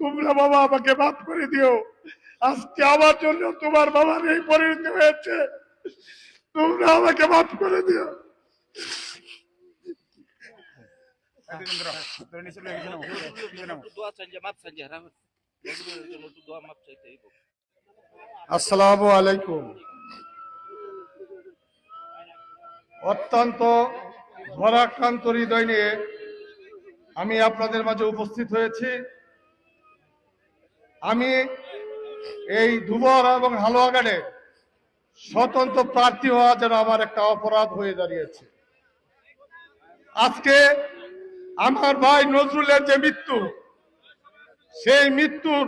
তোমরা বাবা আমাকে মাফ করে দিও। আজকে আমার জন্য তোমার বাবার এই পরিণতি হয়েছে। তোমরা আমাকে মাফ করে দিও। আসসালামু আলাইকুম। অত্যন্ত ভরাক্রান্ত হৃদয় নিয়ে আমি আপনাদের মাঝে উপস্থিত হয়েছি। আমি এই ধুবর এবং হালুয়াঘাটে স্বতন্ত্র প্রার্থী হওয়া যেন আমার একটা অপরাধ হয়ে দাঁড়িয়েছে। আজকে আমার ভাই নজরুলের যে মৃত্যু, সেই মৃত্যুর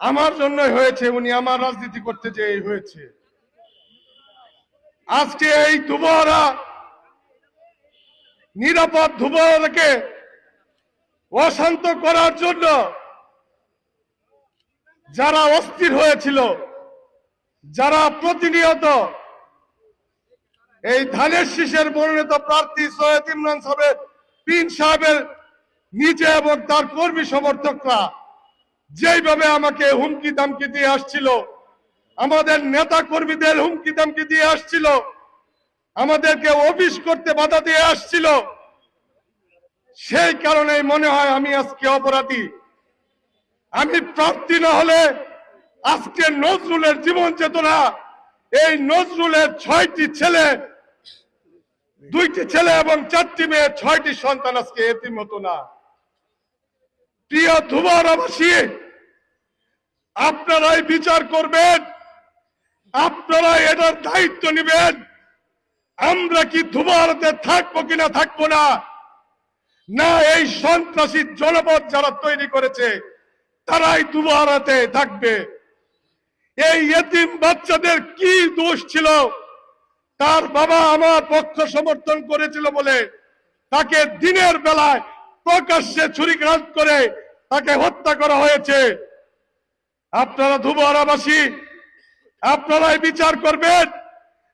আমার জন্য হয়েছে, উনি আমার রাজনীতি করতে যে হয়েছে। আজকে এই দুবহরা নিরাপদ দুবহরাকে অশান্ত করার জন্য যারা অস্থির হয়েছিল, যারা প্রতিনিয়ত এই ধানের শীষের মনোনীত প্রার্থী সৈয়দ ইমরান সাহেবের পিন সাহেবের নিচে এবং তার কর্মী সমর্থকরা যেইভাবে আমাকে হুমকি দামকি দিয়ে আসছিল, আমাদের নেতা কর্মীদের হুমকি দামকি দিয়ে আসছিল, আমাদেরকে অফিস করতে বাধা দিয়ে আসছিল সেই কারণে মনে হয় আমি আজকে অপরাধী। আমি প্রার্থী না হলে আজকে নজরুলের জীবন চেতনা, এই নজরুলের ছয়টি ছেলে, দুইটি ছেলে এবং চারটি মেয়ে, ছয়টি সন্তান আজকে এতিম হতো না। প্রিয় ধুবরাবাসী, আপনারাই বিচার করবেন আপনারা এটার দায়িত্ব নেবেন। আমরা কি ধুবরাতে থাকব কিনা থাকব না না, এই সন্ত্রাসী জনপদ যারা তৈরি করেছে, তারাই দুবারাতে থাকবে। এই এতিম বাচ্চাদের কি দোষ ছিল, তার বাবা আমার পক্ষ সমর্থন করেছিল বলে তাকে দিনের বেলায় প্রকাশ্যে ছুরিঘাত করে তাকে হত্যা করা হয়েছে। আপনারা ধুবরাবাসী আপনারাই বিচার করবেন।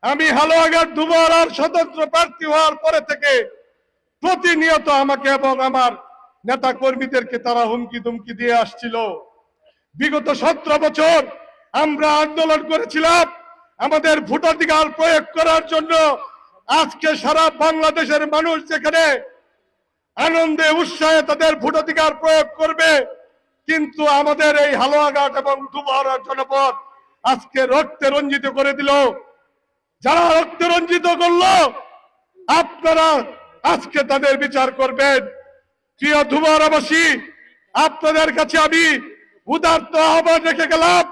আমি হালুয়াঘাট ধুবরার স্বতন্ত্র প্রার্থী হওয়ার পরে থেকে প্রতিনিয়ত আমাকে এবং আমার নেতা কর্মীদেরকে তারা হুমকি দুমকি দিয়ে আসছিল। বিগত সতেরো বছর আমরা আন্দোলন করেছিলাম। আমাদের ভোটাধিকার প্রয়োগ করার জন্য আজকে সারা বাংলাদেশের মানুষ যেখানে আনন্দে উৎসাহে তাদের ভোটাধিকার প্রয়োগ করবে, কিন্তু আমাদের এই হালুয়াঘাট এবং দুবারা জনপদ আজকে রক্তে রঞ্জিত করে দিল। যারা রক্তে রঞ্জিত করল, আপনারা আজকে তাদের বিচার করবেন। প্রিয় ধুমারাবাসী আপনাদের কাছে আমি উদার্ত আহ্বান রেখে গেলাম।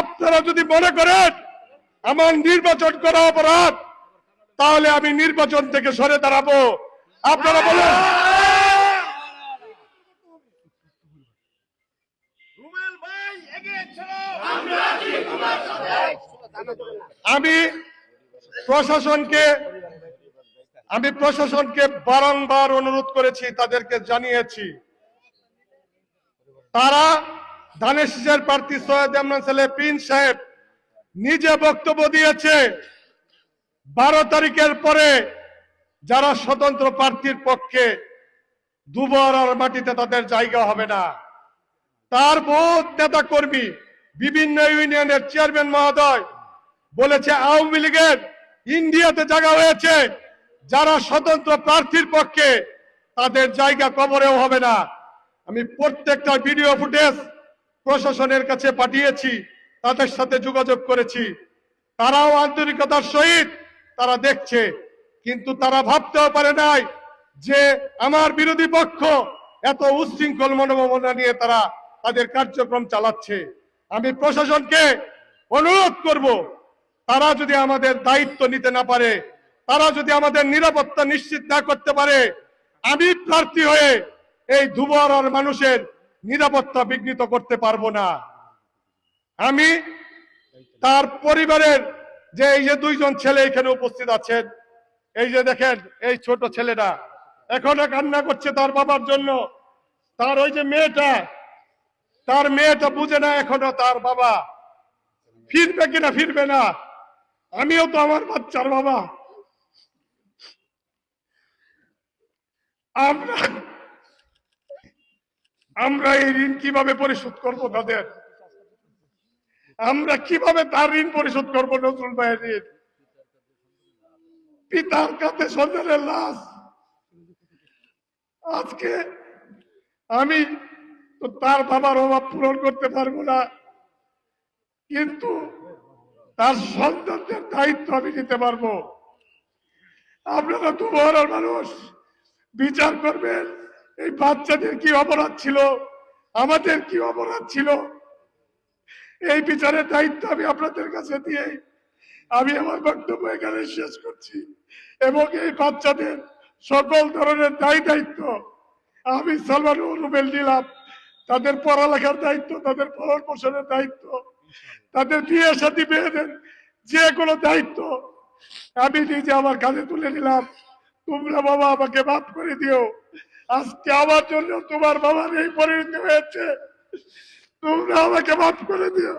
আপনারা যদি মনে করেন আমার নির্বাচন করা অপরাধ তাহলে আমি নির্বাচন থেকে সরে দাঁড়াবো। আপনারা বলেন। আমি প্রশাসনকে আমি প্রশাসনকে বারংবার অনুরোধ করেছি, তাদেরকে জানিয়েছি। তারা ধানের প্রার্থী সৈয়দ ইমরান সালে পিন সাহেব, নিজে বক্তব্য দিয়েছে। বারো তারিখের পরে যারা স্বতন্ত্র প্রার্থীর পক্ষে দুবার আর মাটিতে তাদের জায়গা হবে না। তার বহুত নেতা কর্মী বিভিন্ন ইউনিয়নের চেয়ারম্যান মহোদয় বলেছে, আওয়ামী লীগের ইন্ডিয়াতে জায়গা হয়েছে। যারা স্বতন্ত্র প্রার্থীর পক্ষে তাদের জায়গা কবরেও হবে না। আমি প্রত্যেকটা ভিডিও ফুটেজ প্রশাসনের কাছে পাঠিয়েছি, তাদের সাথে যোগাযোগ করেছি। তারাও আন্তরিকতার সহিত তারা দেখছে, কিন্তু তারা ভাবতেও পারে নাই যে আমার বিরোধী পক্ষ এত উচ্ছৃঙ্খল মনোভাবনা নিয়ে তারা তাদের কার্যক্রম চালাচ্ছে। আমি প্রশাসনকে অনুরোধ করব, তারা যদি আমাদের দায়িত্ব নিতে না পারে তারা যদি আমাদের নিরাপত্তা নিশ্চিত না করতে পারে, আমি প্রার্থী হয়ে এই ধুবরার মানুষের নিরাপত্তা বিঘ্নিত করতে পারব না। আমি তার পরিবারের যে এই যে দুইজন ছেলে এখানে উপস্থিত আছেন, এই যে দেখেন এই ছোট ছেলেটা, এখনও কান্না করছে তার বাবার জন্য। তার ওই যে মেয়েটা, তার মেয়েটা বুঝে না এখনও তার বাবা। ফিরবে কিনা ফিরবে না। আমিও তো আমার বাচ্চার বাবা। আমরা আমরা এই ঋণ কীভাবে পরিশোধ করব তাদের? আমরা কীভাবে তার ঋণ পরিশোধ করব নজরুল ভাইয়ের ঋণ? পিতার কাছে সন্তানের লাশ। আজকে আমি তো তার বাবার অভাব পূরণ করতে পারব না, কিন্তু তার সন্তানদের দায়িত্ব আমি নিতে পারব। আপনারা বড় মানুষ বিচার করবেন। এই বাচ্চাদের কি অপরাধ ছিল? আমাদের কি অপরাধ ছিল? এই বিচারের দায়িত্ব আমি আপনাদের কাছে দিয়ে আমি আমার বক্তব্য এখানে শেষ করছি। এবং এই বাচ্চাদের সকল ধরনের দায়ী দায়িত্ব আমি সালমান রুবেল নিলাম। তাদের পড়ালেখার দায়িত্ব, তাদের ভরণ পোষণের দায়িত্ব, তাদের বিয়ে সাথী মেয়েদের যে কোনো দায়িত্ব আমি নিজে আমার কাজে তুলে নিলাম। তোমরা বাবা আমাকে মাফ করে দিও। আজকে আমার জন্য তোমার বাবার এই পরিণতি হয়েছে। তোমরা আমাকে মাফ করে দিও।